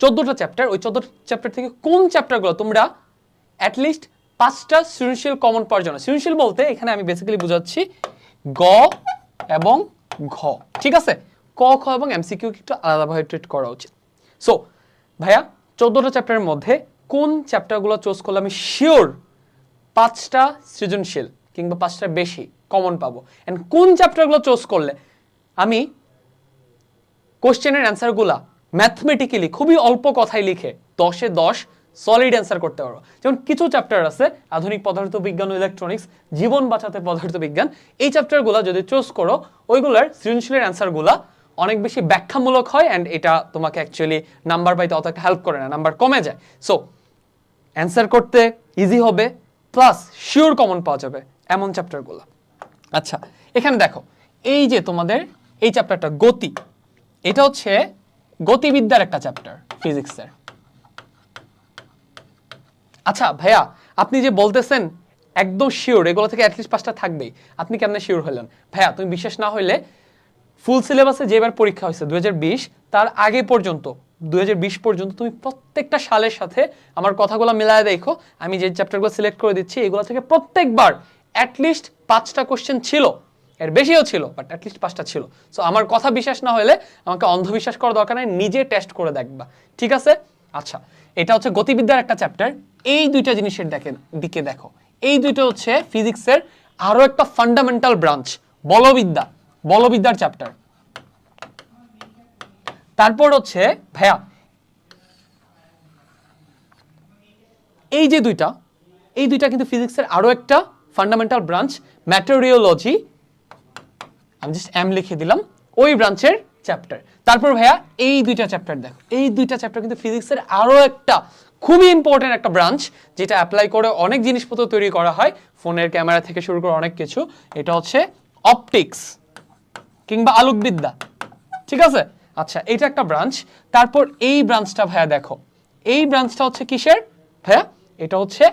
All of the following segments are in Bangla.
চোদ্দোটা চ্যাপ্টার ওই চোদ্দ চ্যাপ্টার থেকে কোন চ্যাপ্টারগুলো তোমরা অ্যাটলিস্ট পাঁচটা সৃজনশীল কমন পাওয়ার জন্য। সৃজনশীল বলতে এখানে আমি বেসিক্যালি বুঝাচ্ছি গ এবং ঘ, ঠিক আছে? ক, খ এবং এমসিকিউ একটু আলাদাভাবে ট্রিট করা উচিত। সো ভাইয়া, চোদ্দোটা চ্যাপ্টারের মধ্যে কোন চ্যাপ্টারগুলো চুজ করলে আমি শিওর পাঁচটা সৃজনশীল কিংবা পাঁচটা বেশি কমন পাবো? অ্যান্ড কোন চ্যাপ্টারগুলো চুজ করলে আমি কোশ্চেনের অ্যান্সারগুলা ম্যাথমেটিক্যালি খুবই অল্প কথায় লিখে দশে দশ সলিড অ্যান্সার করতে পারব। যেমন কিছু চ্যাপ্টার আছে, আধুনিক পদার্থ বিজ্ঞান ও ইলেকট্রনিক্স জীবন বাঁচাতে পদার্থবিজ্ঞান এই চ্যাপ্টারগুলো যদি চুজ করো, ওইগুলার সৃজনশীলের অ্যান্সারগুলা অনেক বেশি ব্যাখ্যামূলক হয় অ্যান্ড এটা তোমাকে অ্যাকচুয়ালি নাম্বার পাইতে অত হেল্প করে না নাম্বার কমে যায়। সো অ্যান্সার করতে ইজি হবে প্লাস শিওর কমন পাওয়া যাবে এমন চ্যাপ্টারগুলো আচ্ছা এখানে দেখো, এই যে তোমাদের এই চ্যাপ্টারটা গতি, এটা হচ্ছে গতিবিদ্যার একটা চ্যাপ্টার ফিজিক্সের আচ্ছা ভাইয়া, আপনি যে বলতেছেন, একদম শিওর এগুলো থেকে অ্যাটলিস্ট পাঁচটা থাকবেই। আপনি কেমনে শিওর হলেন? ভাইয়া, তুমি বিশ্বাস না হইলে ফুল সিলেবাসে যেবার পরীক্ষা হয়েছে, দুই হাজার বিশ, তার আগে পর্যন্ত, দুই হাজার বিশ পর্যন্ত তুমি প্রত্যেকটা সালের সাথে আমার কথাগুলো মিলায় দেখো। আমি যে চ্যাপ্টারগুলো সিলেক্ট করে দিচ্ছি, এগুলো থেকে প্রত্যেকবার অ্যাটলিস্ট পাঁচটা কোশ্চেন ছিল। এর বেশিও ছিল বাট অ্যাটলিস্ট পাঁচটা ছিল। সো আমার কথা বিশ্বাস না হলে আমাকে অন্ধবিশ্বাস করার দরকার নেই, নিজে টেস্ট করে দেখবা। ঠিক আছে? আচ্ছা এটা হচ্ছে গতিবিদ্যার একটা চ্যাপ্টার এই দুইটা জিনিসের দেখেন দিকে দেখো। এই দুইটা হচ্ছে ফিজিক্সের আরও একটা ফান্ডামেন্টাল ব্রাঞ্চ বলবিদ্যা, বলবিদ্যার চ্যাপ্টার তারপর হচ্ছে, ভাইয়া, এই যে দুইটা, এই দুইটা কিন্তু ফিজিক্সের আরও একটা ফান্ডামেন্টাল ব্রাঞ্চ ম্যাটেরিওলজি আমি জাস্ট এম লিখে দিলাম ওই ব্রাঞ্চের চ্যাপ্টার তারপর ভাইয়া এই দুইটা চ্যাপ্টার দেখো। এই দুইটা চ্যাপ্টার কিন্তু ফিজিক্সের আরও একটা খুবই ইম্পর্টেন্ট একটা ব্রাঞ্চ যেটা অ্যাপ্লাই করে অনেক জিনিসপত্র তৈরি করা হয়। ফোনের ক্যামেরা থেকে শুরু করে অনেক কিছু। এটা হচ্ছে অপটিক্স কিংবা আলোকবিদ্যা। ঠিক আছে? আচ্ছা এটা একটা ব্রাঞ্চ তারপর এই ব্রাঞ্চটা ভাইয়া দেখো। এই ব্রাঞ্চটা হচ্ছে কিসের? ভাইয়া, এটা হচ্ছে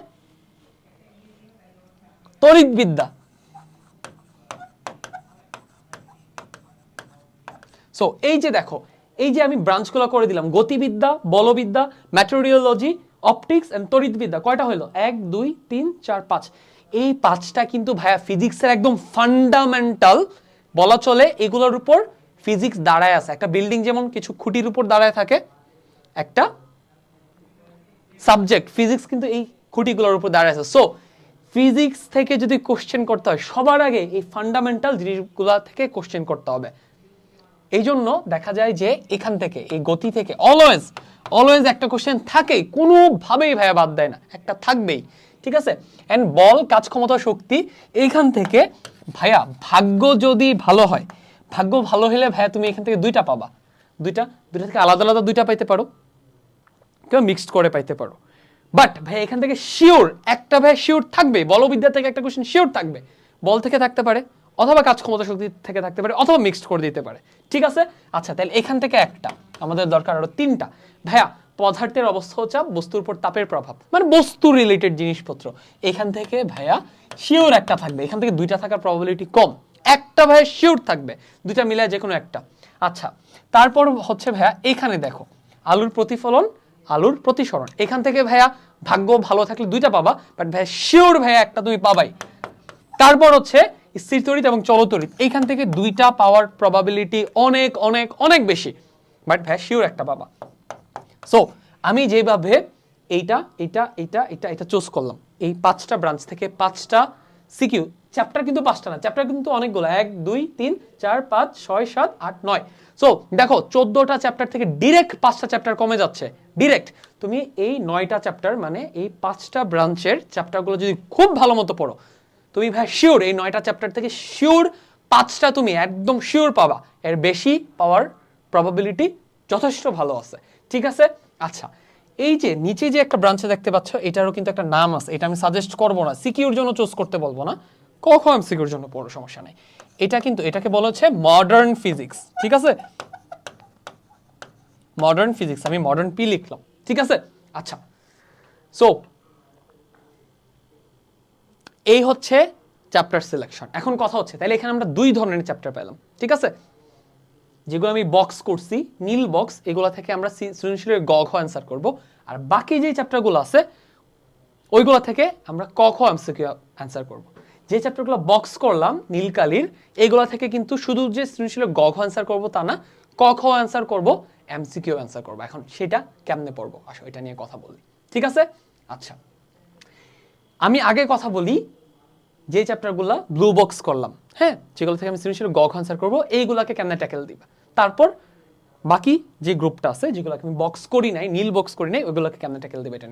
তড়িৎবিদ্যা সো এই যে দেখো, এই যে আমি ব্রাঞ্চগুলো করে দিলাম, গতিবিদ্যা, বলবিদ্যা ম্যাটেরিওলজি অপটিক্স এন্ড তড়িৎবিদ্যা, কয়টা হলো? এক, দুই, তিন, চার, পাঁচ। এই পাঁচটা কিন্তু ভাইয়া ফিজিক্সের একদম ফান্ডামেন্টাল বলা চলে এগুলোর উপর ফিজিক্স দাঁড়ায় আছে। একটা বিল্ডিং যেমন কিছু খুঁটির উপর দাঁড়ায় থাকে, একটা সাবজেক্ট ফিজিক্স কিন্তু এই খুঁটিগুলোর উপর দাঁড়ায় আছে। সো ফিজিক্স থেকে যদি কোশ্চেন করতে হয়, সবার আগে এই ফান্ডামেন্টাল জিনিসগুলো থেকে কোশ্চেন করতে হবে। এই জন্য দেখা যায় যে এখান থেকে, এই গতি থেকে অলওয়েজ অলওয়েজ একটা কোশ্চেন থাকেই, কোনোভাবেই ভাইয়া বাদ দেয় না, একটা থাকবেই, ঠিক আছে? অ্যান্ড বল, কাজ ক্ষমতা, শক্তি, এইখান থেকে ভাইয়া ভাগ্য যদি ভালো হয়, ভাগ্য ভালো হলে ভাইয়া তুমি এখান থেকে দুইটা পাবা। দুইটা দুইটা থেকে আলাদা আলাদা দুইটা পাইতে পারো কেউ মিক্সড করে পাইতে পারো। বাট ভাই এখান থেকে শিওর একটা ভাই শিওর থাকবে বলবিদ্যা থেকে একটা কোশ্চেন শিওর থাকবে, বল থেকে থাকতে পারে। অথবা কাজ ক্ষমতা শক্তি থেকে থাকতে পারে, অথবা মিক্সড করে দিতে পারে। ঠিক আছে? আচ্ছা তাহলে এখান থেকে একটা, আমাদের দরকার আরও তিনটা। ভাইয়া, পদার্থের অবস্থা চাপ বস্তুর উপর তাপের প্রভাব মানে বস্তু রিলেটেড জিনিসপত্র। এখান থেকে ভাইয়া শিওর একটা থাকবে। এখান থেকে দুইটা থাকার প্রবাবিলিটি কম। একটা ভাইয়া শিওর থাকবে। দুইটা মিলায় যে কোনো একটা। আচ্ছা তারপর হচ্ছে ভাইয়া, এখানে দেখো, আলুর প্রতিফলন, আলুর প্রতিসরণ। এখান থেকে ভাইয়া, ভাগ্য ভালো থাকলে দুইটা পাবা বাট ভাইয়া শিওর ভাইয়া একটা তুমি পাবাই। তারপর হচ্ছে স্থির তড়িৎ এবং চলতড়িৎ এইখান থেকে দুইটা পাওয়ার প্রবাবিলিটি অনেক অনেক অনেক বেশি। বাট ভাই শিওর একটা পাবা সো আমি যেভাবে এইটা এইটা এইটা এটা এটা চুজ করলাম, এই পাঁচটা ব্রাঞ্চ থেকে পাঁচটা সিকিউ চ্যাপ্টার কিন্তু পাঁচটা না চ্যাপ্টার কিন্তু অনেকগুলো, এক, দুই, তিন, চার, পাঁচ, ছয়, সাত, আট, নয়। সো দেখো, চোদ্দটা চ্যাপ্টার থেকে ডিরেক্ট পাঁচটা চ্যাপ্টার কমে যাচ্ছে ডিরেক্ট তুমি এই নয়টা চ্যাপ্টার মানে এই পাঁচটা ব্রাঞ্চের চ্যাপ্টারগুলো যদি খুব ভালো মতো পড়ো তুমি ভাই শিওর এই নয়টা চ্যাপ্টার থেকে শিওর পাঁচটা তুমি একদম শিওর পাবা। এর বেশি পাওয়ার প্রবাবিলিটি যথেষ্ট ভালো আছে। ঠিক আছে? আচ্ছা এই যে নিচে যে একটা ব্রাঞ্চে দেখতে পাচ্ছ, এটারও কিন্তু একটা নাম আছে। এটা আমি সাজেস্ট করব না। সিকিউর জন্য চুজ করতে বলব না। কখন আমি সিকিউর জন্য পড়ো সমস্যা নেই। এটা কিন্তু, এটাকে বলা হচ্ছে মডার্ন ফিজিক্স ঠিক আছে? মডার্ন ফিজিক্স আমি মডার্ন পি লিখলাম। ঠিক আছে? আচ্ছা সো এই হচ্ছে চ্যাপ্টার সিলেকশন এখন কথা হচ্ছে তাহলে এখানে আমরা দুই ধরনের চ্যাপ্টার পেলাম ঠিক আছে? যেগুলো আমি বক্স করছি, নীল বক্স এগুলো থেকে আমরা সৃজনশীলের গ, ঘ অ্যান্সার করব। আর বাকি যে চ্যাপ্টারগুলো আছে, ওইগুলো থেকে আমরা ক খ এমসিকিউ অ্যান্সার করব। যে চ্যাপ্টারগুলো বক্স করলাম, নীল কালির এইগুলো থেকে কিন্তু শুধু যে সৃজনশীলের গ, ঘ অ্যান্সার করব তা না, ক, খ অ্যান্সার করব এমসিকিউ অ্যান্সার করব। এখন সেটা কেমনে পড়ব? আসো, এটা নিয়ে কথা বলি, ঠিক আছে? আচ্ছা আমি আগে কথা বলি যে চ্যাপ্টারগুলো ব্লু বক্স করলাম হ্যাঁ? যেগুলো থেকে আমি সৃজনশীল গ আনসার করব, এইগুলাকে কেমনে ট্যাকেল দিবা? তারপর বাকি যে গ্রুপটা আছে, যেগুলোকে আমি বক্স করি নাই, নীল বক্স করি নাই ওইগুলোকে কেমনে ট্যাকেল দেবে এটা